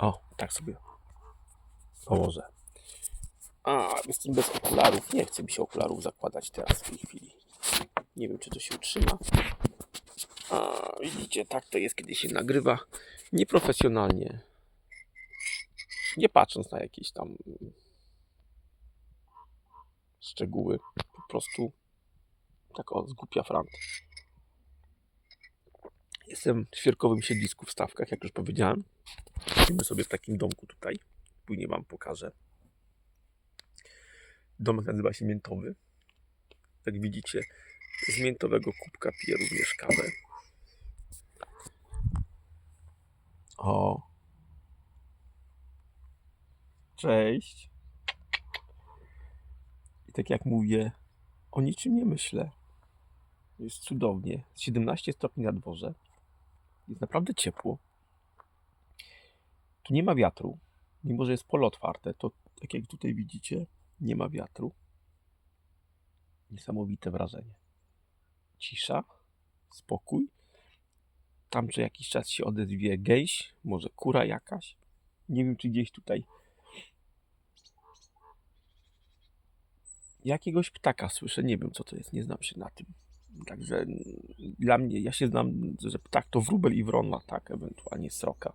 O, tak sobie położę. A, jestem bez okularów. Nie chce mi się okularów zakładać teraz w tej chwili. Nie wiem, czy to się utrzyma. A, widzicie, tak to jest, kiedy się nagrywa nieprofesjonalnie. Nie patrząc na jakieś tam szczegóły. Po prostu tak o, zgłupia frant. Jestem w świerkowym siedlisku w Stawkach, jak już powiedziałem. Siedzimy sobie w takim domku tutaj. Później Wam pokażę. Domek nazywa się Miętowy. Jak widzicie, z miętowego kubka piję również kawę. O. Cześć. I tak jak mówię, o niczym nie myślę. Jest cudownie. 17 stopni na dworze. Jest naprawdę ciepło. Tu nie ma wiatru. Mimo, że jest pole otwarte, to tak jak tutaj widzicie, nie ma wiatru. Niesamowite wrażenie. Cisza, spokój. Tam co jakiś czas się odezwie gęś, może kura jakaś. Nie wiem, czy gdzieś tutaj jakiegoś ptaka słyszę. Nie wiem, co to jest. Nie znam się na tym. Także dla mnie, ja się znam, że ptak to wróbel i wrona, tak, ewentualnie sroka.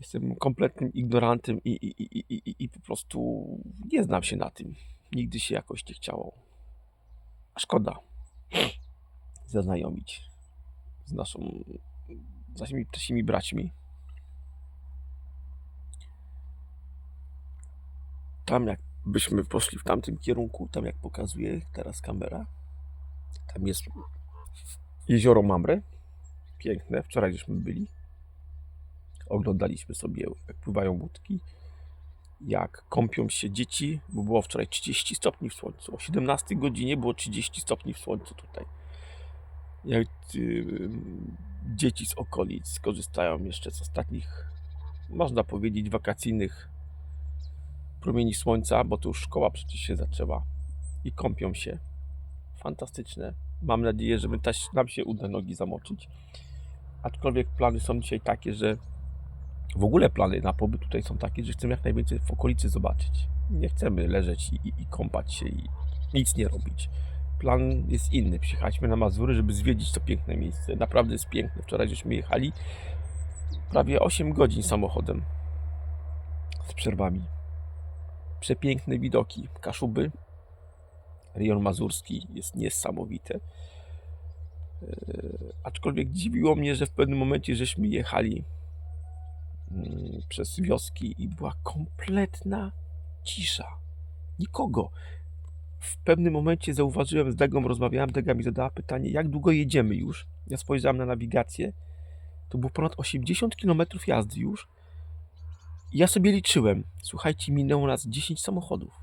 Jestem kompletnym ignorantem i, i, i, i, i, po prostu nie znam się na tym. Nigdy się jakoś nie chciało. A szkoda zaznajomić z naszą, z naszymi ptasimi braćmi. Tam jakbyśmy poszli w tamtym kierunku, tam jak pokazuje teraz kamera, tam jest jezioro Mamre. Piękne. Wczoraj żeśmy byli. Oglądaliśmy sobie, jak pływają łódki, jak kąpią się dzieci, bo było wczoraj 30 stopni w słońcu. O 17 godzinie było 30 stopni w słońcu tutaj. Jak y, dzieci z okolic korzystają jeszcze z ostatnich, można powiedzieć, wakacyjnych promieni słońca, bo tu już szkoła przecież się zaczęła i kąpią się. Fantastyczne. Mam nadzieję, że nam się uda nogi zamoczyć. Aczkolwiek plany są dzisiaj takie, że w ogóle plany na pobyt tutaj są takie, że chcemy jak najwięcej w okolicy zobaczyć. Nie chcemy leżeć i, i, i kąpać się i nic nie robić. Plan jest inny. Przyjechaliśmy na Mazury, żeby zwiedzić to piękne miejsce. Naprawdę jest piękne. Wczoraj żeśmy jechali prawie 8 godzin samochodem z przerwami. Przepiękne widoki. Kaszuby, rejon mazurski jest niesamowite. Yy, aczkolwiek dziwiło mnie, że w pewnym momencie żeśmy jechali mm, przez wioski i była kompletna cisza. Nikogo. W pewnym momencie zauważyłem z Degą, rozmawiałem, Dega mi zadała pytanie, jak długo jedziemy już. Ja spojrzałem na nawigację, to było ponad 80 km jazdy już. Ja sobie liczyłem, słuchajcie, minęło nas 10 samochodów.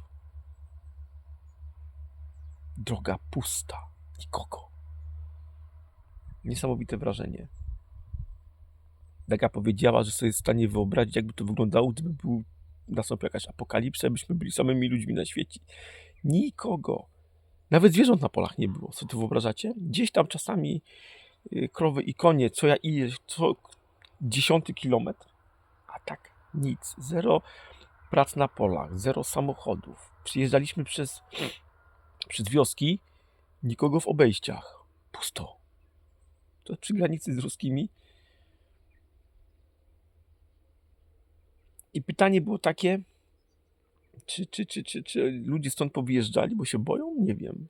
Droga pusta, nikogo. Niesamowite wrażenie. Daga powiedziała, że sobie jest w stanie wyobrazić, jakby to wyglądało, gdyby był nastąpiła jakaś apokalipsa, byśmy byli samymi ludźmi na świecie. Nikogo. Nawet zwierząt na polach nie było. Co to wyobrażacie? Gdzieś tam czasami y, krowy i konie, co ja idę, co dziesiąty kilometr, a tak nic. Zero prac na polach, zero samochodów. Przyjeżdżaliśmy przez, przez wioski, nikogo w obejściach. Pusto. To przy granicy z ruskimi. I pytanie było takie, czy, czy, czy, czy, czy ludzie stąd powyjeżdżali, bo się boją? Nie wiem.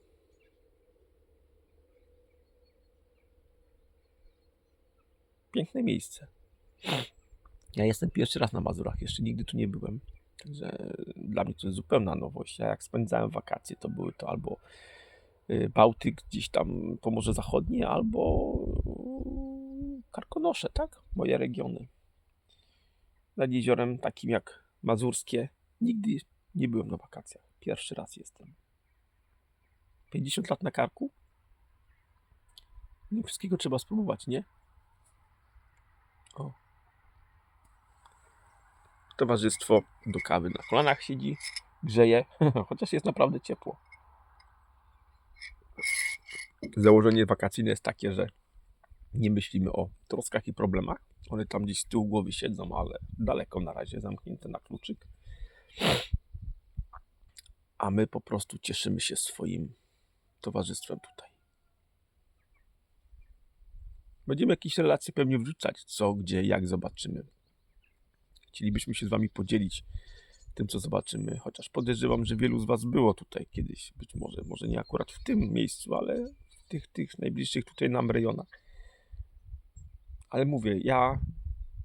Piękne miejsce. Ja jestem pierwszy raz na Mazurach, jeszcze nigdy tu nie byłem. Także dla mnie to jest zupełna nowość. Ja jak spędzałem wakacje, to były to albo y, Bałtyk, gdzieś tam Pomorze Zachodnie, albo Karkonosze, tak? Moje regiony. Nad jeziorem takim jak Mazurskie nigdy nie byłem na wakacjach. Pierwszy raz jestem. 50 lat na karku? Nie wszystkiego trzeba spróbować, nie? O. Towarzystwo do kawy na kolanach siedzi, grzeje, chociaż jest naprawdę ciepło. Założenie wakacyjne jest takie, że Nie myślimy o troskach i problemach. One tam gdzieś z tyłu głowy siedzą, ale daleko na razie zamknięte na kluczyk. A my po prostu cieszymy się swoim towarzystwem tutaj. Będziemy jakieś relacje pewnie wrzucać, co, gdzie, jak zobaczymy. Chcielibyśmy się z Wami podzielić tym, co zobaczymy, chociaż podejrzewam, że wielu z Was było tutaj kiedyś, być może, może nie akurat w tym miejscu, ale w tych, tych najbliższych tutaj nam rejonach. Ale mówię, ja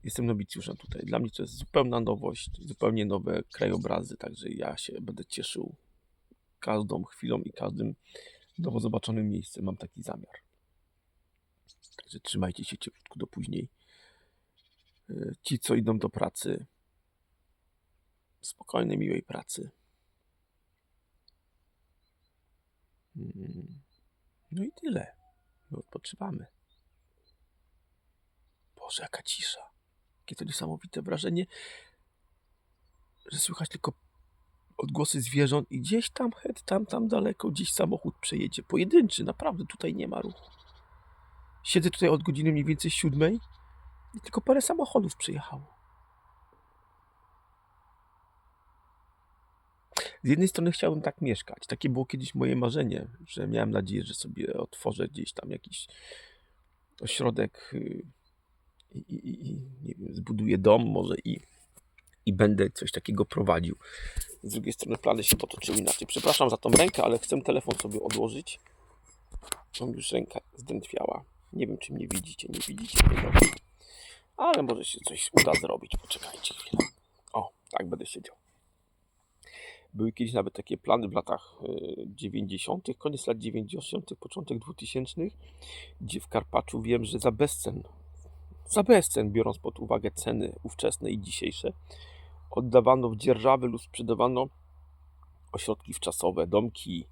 jestem nowicjuszem tutaj. Dla mnie to jest zupełna nowość, zupełnie nowe krajobrazy, także ja się będę cieszył każdą chwilą i każdym nowo zobaczonym miejscem. Mam taki zamiar. Także trzymajcie się cieplutko do później. Y, Ci, co idą do pracy, spokojnej, miłej pracy. Mm. No i tyle. My odpoczywamy. Boże, jaka cisza. Jakie to niesamowite wrażenie, że słychać tylko odgłosy zwierząt i gdzieś tam, het, tam, tam daleko, gdzieś samochód przejedzie. Pojedynczy, naprawdę tutaj nie ma ruchu. Siedzę tutaj od godziny mniej więcej siódmej i tylko parę samochodów przyjechało. Z jednej strony chciałbym tak mieszkać. Takie było kiedyś moje marzenie, że miałem nadzieję, że sobie otworzę gdzieś tam jakiś ośrodek y, i, i, i nie wiem, zbuduję dom może i, i będę coś takiego prowadził. Z drugiej strony plany się potoczyły inaczej. Przepraszam za tą rękę, ale chcę telefon sobie odłożyć. Mam już ręka zdrętwiała. Nie wiem, czy mnie widzicie, nie widzicie dobrze. Ale może się coś uda zrobić. Poczekajcie chwilę. O, tak będę siedział. Były kiedyś nawet takie plany w latach y, 90., koniec lat 90., początek 2000, gdzie w Karpaczu wiem, że za bezcen, za bezcen, biorąc pod uwagę ceny ówczesne i dzisiejsze, oddawano w dzierżawy lub sprzedawano ośrodki wczasowe, domki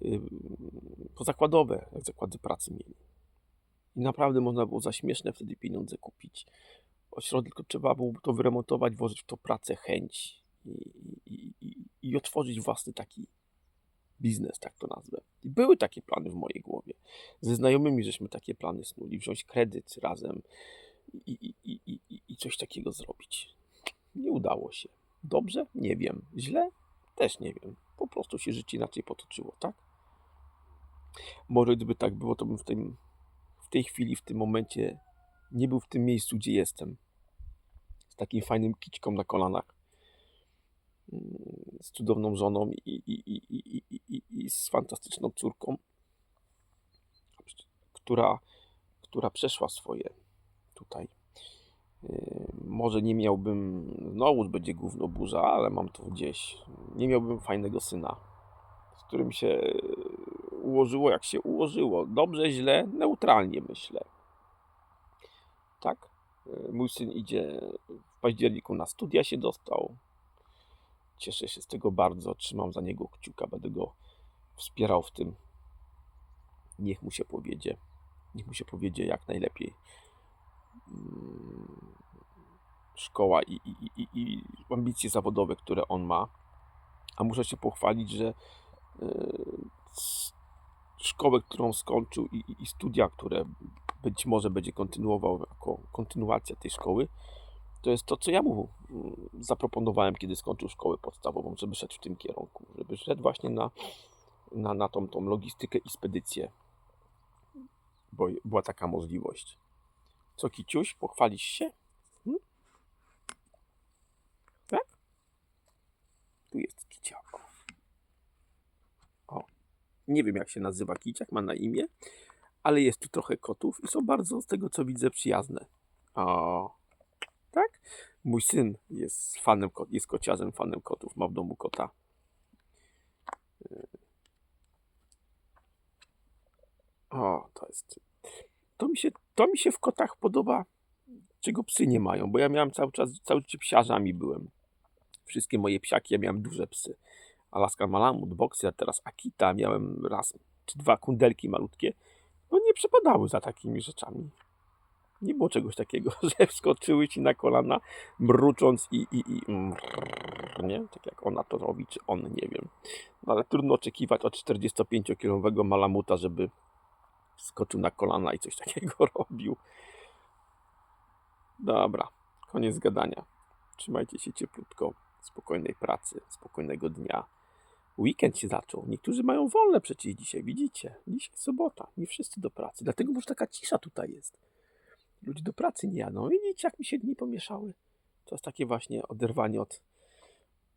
yy, pozakładowe, jak zakłady pracy mieli. I naprawdę można było za śmieszne wtedy pieniądze kupić. Ośrodek, tylko trzeba było to wyremontować, włożyć w to pracę, chęć i, i, i, i otworzyć własny taki biznes, tak to nazwę. I były takie plany w mojej głowie. Ze znajomymi żeśmy takie plany snuli, wziąć kredyt razem i, i, i, i, coś takiego zrobić. Nie udało się. Dobrze? Nie wiem. Źle? Też nie wiem. Po prostu się życie inaczej potoczyło, tak? Może gdyby tak było, to bym w, tym, w tej chwili, w tym momencie nie był w tym miejscu, gdzie jestem. Z takim fajnym kiczką na kolanach. Mm, Z cudowną żoną i, i, i, i, z fantastyczną córką, która, która przeszła swoje tutaj. Yy, Może nie miałbym, znowu będzie gówno burza, ale mam to gdzieś. Nie miałbym fajnego syna, z którym się ułożyło jak się ułożyło. Dobrze, źle, neutralnie myślę. Tak? Yy, Mój syn idzie w październiku na studia się dostał. Cieszę się z tego bardzo. Trzymam za niego kciuka, będę go wspierał w tym. Niech mu się powiedzie. Niech mu się powiedzie jak najlepiej. Mm, Szkoła i, i, i, i ambicje zawodowe, które on ma. A muszę się pochwalić, że s- szkołę, którą skończył i, i- studia, które być może będzie kontynuował jako kontynuacja tej szkoły, to jest to, co ja mu mm, zaproponowałem, kiedy skończył szkołę podstawową, żeby szedł w tym kierunku, żeby szedł właśnie na, na, na tą, tą logistykę i spedycję, bo była taka możliwość. Co, Kiciuś, pochwalisz się? Hmm? Tak? Tu jest Kiciak. Nie wiem jak się nazywa Kiciak, ma na imię, ale jest tu trochę kotów i są bardzo, z tego co widzę, przyjazne. O, tak? Mój syn jest fanem, ko- jest kociarzem, fanem kotów, ma w domu kota. O, to jest. To mi się, to mi się w kotach podoba, czego psy nie mają, bo ja miałem cały czas, cały czas psiarzami byłem. Wszystkie moje psiaki, ja miałem duże psy. Alaska Malamut, Boxer, teraz Akita, miałem raz czy dwa kundelki malutkie. No nie przepadały za takimi rzeczami. Nie było czegoś takiego, że wskoczyły ci na kolana, mrucząc i, i, i mrrr, nie? Tak jak ona to robi, czy on, nie wiem. No ale trudno oczekiwać od 45-kilowego malamuta, żeby skoczył na kolana i coś takiego robił. Dobra, koniec gadania. Trzymajcie się cieplutko, spokojnej pracy, spokojnego dnia. Weekend się zaczął. Niektórzy mają wolne przecież dzisiaj, widzicie? Dzisiaj sobota, nie wszyscy do pracy. Dlatego może taka cisza tutaj jest. Ludzie do pracy nie jadą. Widzicie, jak mi się dni pomieszały? To jest takie właśnie oderwanie od,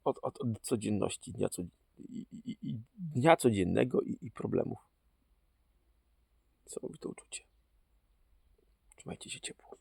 od, od, od codzienności, dnia, co, i, i, i dnia codziennego i, i problemów. To uczucie? Trzymajcie się ciepło.